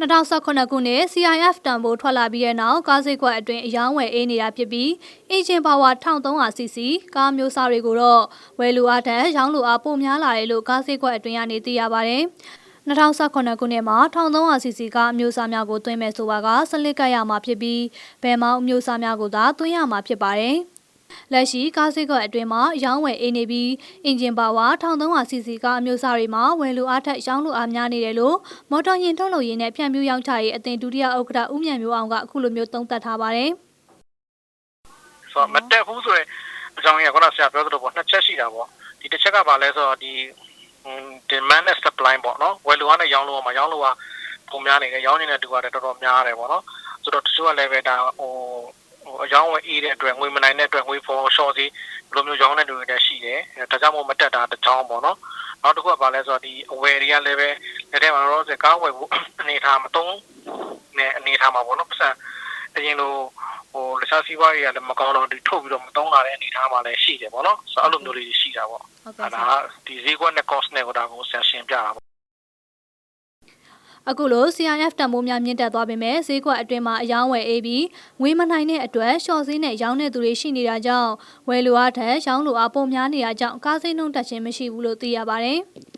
2019ခုနှစ် CIF တန်ဖိုးထွက်လာပြီးတဲ့နောက်ကားစိတ်ကွက်အတွင်းအယောင်းဝယ်အေးနေတာဖြစ်ပြီးအင်ဂျင်ပါဝါ 1300cc ကားမျိုးစားတွေကိုတော့ဝယ်လူအားထက်ရောင်းလူအားပိုများလာတယ်လို့ကားစိတ်ကွက်အတွင်းကနေသိရပါတယ်။2019ခုနှစ်မှာ 1300cc ကားအမျိုးအစားများကိုသွင်းမဲ့ဆိုပါကစလစ်ကတ်ရမှာဖြစ်ပြီးဘယ်မောင်းအမျိုးအစားများကိုသာသွင်းရမှာဖြစ်ပါတယ်။ လက်ရှိကားစိတ်ကွက်အတွင်းမှာရောင်းဝယ်အေးနေပြီးအင်ဂျင်ပါဝါ 1300cc ကားအမျိုးအစားတွေမှာဝယ်လူအားထက်ရောင်းလူအားများနေတယ်လို့မော်တော်ယာဉ်ထုတ်လုပ်ရေးနဲ့ဖြန့်ဖြူးရောင်းချရေးအသင်းဒုတိယဥက္ကဋ္ဌဦးမြန်မျိုးအောင်ကအခုလိုမျိုးသုံးသပ်ထားပါတယ်ဆိုတော့မတက်ဘူးဆိုရင်အကြောင်းကြီးကခုနဆရာပြောသလိုပေါ့နှစ်ချက်ရှိတာပေါ့ဒီတစ်ချက်ကဘာလဲဆိုတော့ဒီ demand and supply ပေါ့နော်ဝယ်လိုအားနဲ့ရောင်းလိုအားမှာရောင်းလိုအားပုံများနေတယ်ရောင်းနေတဲ့သူကလည်းတော်တော်များတယ်ပေါ့နော်ဆိုတော့တချို့ကလည်းပဲဒါဟို ဟိုအယောင်းဝယ်အေးတဲ့အတွက်ငွေမနိုင်တဲ့အတွက်ငွေဖော် short စီဘယ်လိုမျိုးရောင်းတဲ့လူတွေလည်းရှိတယ်ဒါကြောင့်မို့မတက်တာတစ်ချောင်းပေါ့နော်နောက်တစ်ခုကဘာလဲဆိုတော့ဒီအဝယ်တွေကလည်းပဲလက်ထဲမှာတော့စကားဝယ်ဖို့အနေထားမတုံးနဲ့အနေထားမှာပေါ့နော်ပတ်စံအရင်လိုဟိုလက်ရှားစီးပွားရေးကလည်းမကောင်းတော့ဒီထုတ်ပြီးတော့မတုံးလာတဲ့အနေအထားမှာလည်းရှိတယ်ပေါ့နော်ဆိုတော့အဲ့လိုမျိုးလေးတွေရှိတာပေါ့ဟုတ်ကဲ့အဲ့ဆဒါရာကဒီဈေးကွက်နဲ့ cost နဲ့ကိုဒါကိုဆန်ရှင်းပြတာပေါ့ အခုလို CIF တန်ဖိုးများမြင့်တက်သွားပေမဲ့ဈေးကွက်အတွင်းမှာအယောင်းဝယ်အေးပြီးငွေမနိုင်တဲ့အတွက်ရှော့ဈေးနဲ့ရောင်းတဲ့သူတွေရှိနေတာကြောင့်ဝယ်လိုအားထက်ရောင်းလိုအားပိုများနေတာကြောင့်ကားစိမ်းနှုန်းတက်ခြင်းမရှိဘူးလို့သိရပါတယ်။